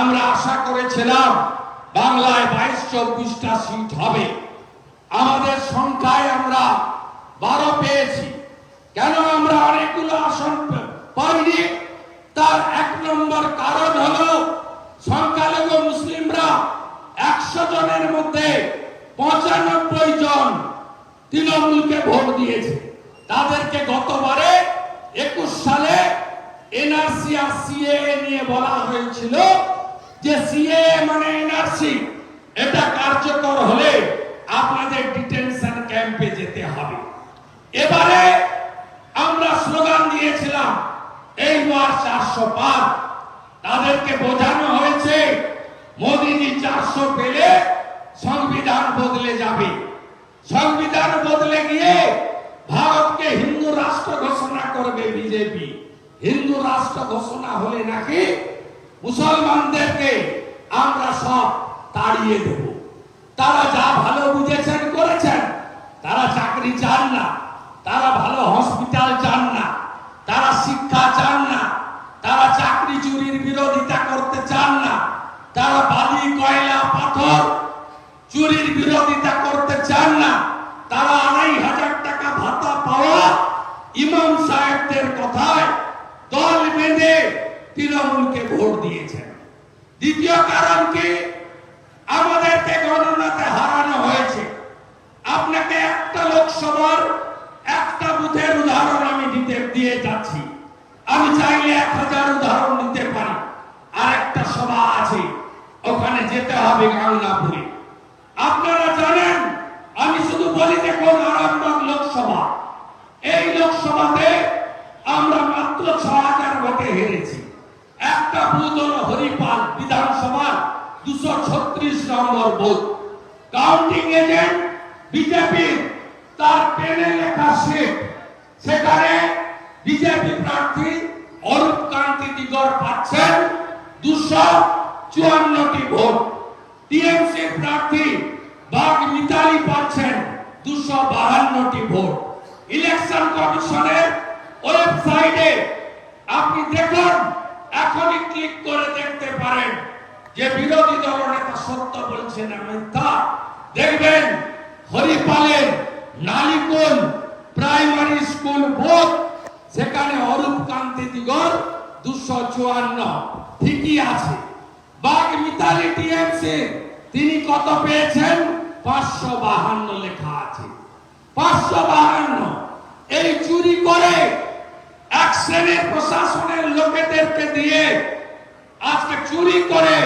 আমরা আশা করেছিলাম বাংলায় বাইশ চব্বিশটা সিট হবে। আমাদের সংখ্যায় আমরা বারো পেয়েছি। কেন আমরা অনেকগুলো আসন পাইনি? তার এক নম্বর কারণ হলো সংখ্যালঘু মুসলিমরা একশো জনের মধ্যে পঁচানব্বই জন তৃণমূলকে ভোট দিয়েছে। তাদেরকে গতবারে একুশ সালে এনআরসি আর সিএ নিয়ে বলা হয়েছিল যে সিএ মানে এনআরসি এটা কার্যকর হলে আপনাদের ডিটেনশন ক্যাম্পে যেতে হবে। এবারে আমরা স্লোগান দিয়েছিলাম এইবার চারশো পার তাদেরকে বোঝানো হয়েছে, মোদিজি চারশো পেলে সংবিধান বদলে যাবে। সংবিধান বদলে গিয়ে ভারতকে হিন্দু রাষ্ট্র ঘোষণা করবে বিজেপি। হিন্দু রাষ্ট্র ঘোষণা হলে নাকি মুসলমানদেরকে আমরা সব তাড়িয়ে দেব। তারা যা ভালো বুঝেছেন করেছেন, তারা চাকরি চান না, তারা ভালো হসপিটাল চান না, তারা শিক্ষা চান না, তারা চাকরি চুরির বিরোধিতা করতে চান না, তারা বালি, কয়লা, পাথর চুরির বিরোধিতা করতে চান না, তারা আড়াই হাজার টাকা ভাতা পাওয়া ইমাম সাহেবদের কথায় দল বেঁধে তৃণমূলকে ভোট দিয়েছেন। দ্বিতীয় কারণ কি আমাদেরকে গণনাতে হারানো হয়েছে। আপনাকে একটা লোকসভার একটা বুথের উদাহরণ আমি দিতে, দিয়ে যাচ্ছি। আমি চাইলে এক হাজার উদাহরণ দিতে পারি। আর একটা সভা আছে, ওখানে যেতে হবে গাংনাপুরে আপনারা জানেন, আমি শুধু বলি দেখুন আরামবাগ লোকসভা এই লোকসভাতে আমরা মাত্র ছ হাজার ভোটে হেরেছি একটা বুথ হল হরিপাল বিধানসভার দুশো ছত্রিশ নম্বর বুথ। কাউন্টিং এজেন্ট বিজেপির তার পেনে লেখা সিট সেখানে বিজেপি প্রার্থী অরূপ কান্তি দিগর পাচ্ছেন দুশো চুয়ান্নটি ভোট। টিএমসি প্রার্থী বাগ মিতালি পাচ্ছেন দুশো বাহান্নটি ভোট। ইলেকশন কমিশনের ওয়েবসাইটে আপনি দেখুন, এখনই ক্লিক করে দেখতে পারেন। যে বিরোধী দল নেতা সত্য বলছে না মিথ্যা দেখবেন হরিপালের নালিকুল প্রাইমারি স্কুল বুথ সেখানে অরূপ কান্তি দিগর দুশো চুয়ান্ন। ঠিকই আছে। বাঘ মিতালি টিএমসি, তিনি কত পেয়েছেন? পাঁচশো বাহান্ন লেখা আছে। পাঁচশো বাহান্ন। এই চুরি করে এক শ্রেণির প্রশাসনের লোকেদেরকে দিয়ে আজকে চুরি করে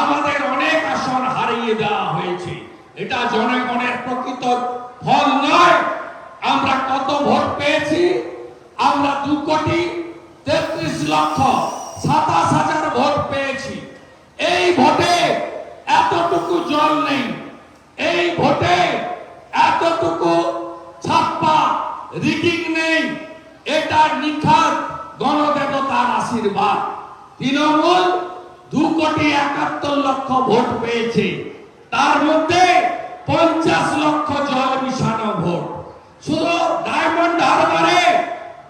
আমাদের অনেক আসন হারিয়ে দেওয়া হয়েছে। এটা জনগণের প্রকৃত ফল নয়। আমরা কত ভোট পেয়েছি? আমরা দু কোটি তেত্রিশ লক্ষ সাতাশ হাজার ভোট পেয়েছি। এই ভোটে এতটুকু জল নেই। এই ভোটে এতটুকু ছাপ্পা রিডিং নেই। এটা নিখাত গণদেবতার আশীর্বাদ। তৃণমূল দু কোটি একাত্তর লক্ষ ভোট পেয়েছে। তার মধ্যে পঞ্চাশ লক্ষ জল মিশানো ভোট। শুধু ডায়মন্ড হারবারে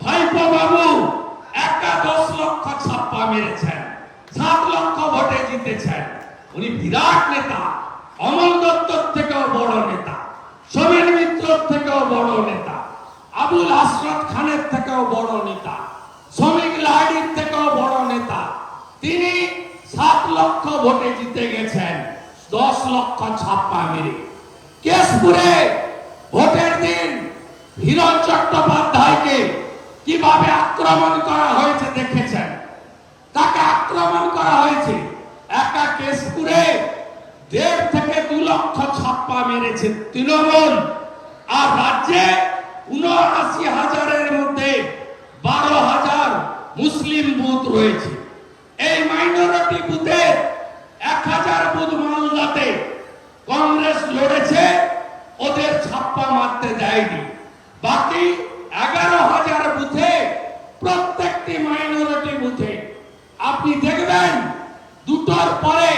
ভাইপো বাবু একাদশ লক্ষ ছাপ্পা মেরেছেন, সাত লক্ষ ভোটে জিতেছেন। উনি বিরাট নেতা, অমল দত্তর থেকেও বড় নেতা সোমেন মিত্রর থেকেও বড় নেতা, আবুল হাসরত খানের থেকেও বড় নেতা, শ্রমিক লাহিড়ির থেকেও বড় তিনি সাত লক্ষ ভোটে জিতে গেছেন, দশ লক্ষ ছাপ্পা মেরে কেশপুরে ভোটের দিন হিরণ চট্টোপাধ্যায়কে কীভাবে আক্রমণ করা হয়েছে দেখেছেন? তাকে আক্রমণ করা হয়েছে? একা কেশপুরে দেড় থেকে দু লক্ষ ছাপ্পা মেরেছে তৃণমূল আর রাজ্যে উনআশি হাজারের মধ্যে বারো হাজার মুসলিম বুথ রয়েছে এই মাইনরিটি বুথে এক হাজার বুথ মালদাতে কংগ্রেস লড়েছে, ওদের ছাপ্পা মারতে দেয়নি বাকি এগারো হাজার বুথে, প্রত্যেকটি মাইনরিটি বুথে। আপনি দেখবেন, দুটোর পরে,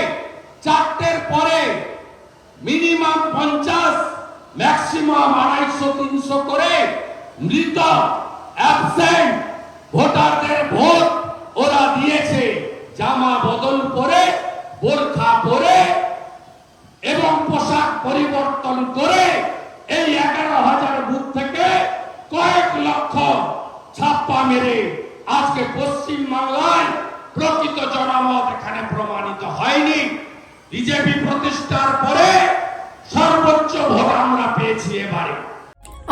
চারটের পরে মিনিমাম পঞ্চাশ ম্যাক্সিমাম আড়াইশো, তিনশো করে মৃত অ্যাবসেন্ট ভোটারদের ভোট ওরা দিয়েছে। জামা বদল করে বোরখা পোশাক পরিবর্তন করে এই এগারো হাজার বুথ থেকে কয়েক লক্ষ ছাপ্পা মেরে আজকে পশ্চিম বাংলায় প্রকৃত জনমত এখানে প্রমাণিত হয়নি। বিজেপি প্রতিষ্ঠার পরে সর্বোচ্চ ভোট আমরা পেয়েছি এবারে।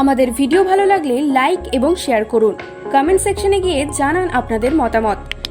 আমাদের ভিডিও ভালো লাগলে লাইক এবং শেয়ার করুন। কমেন্ট সেকশনে গিয়ে জানান আপনাদের মতামত।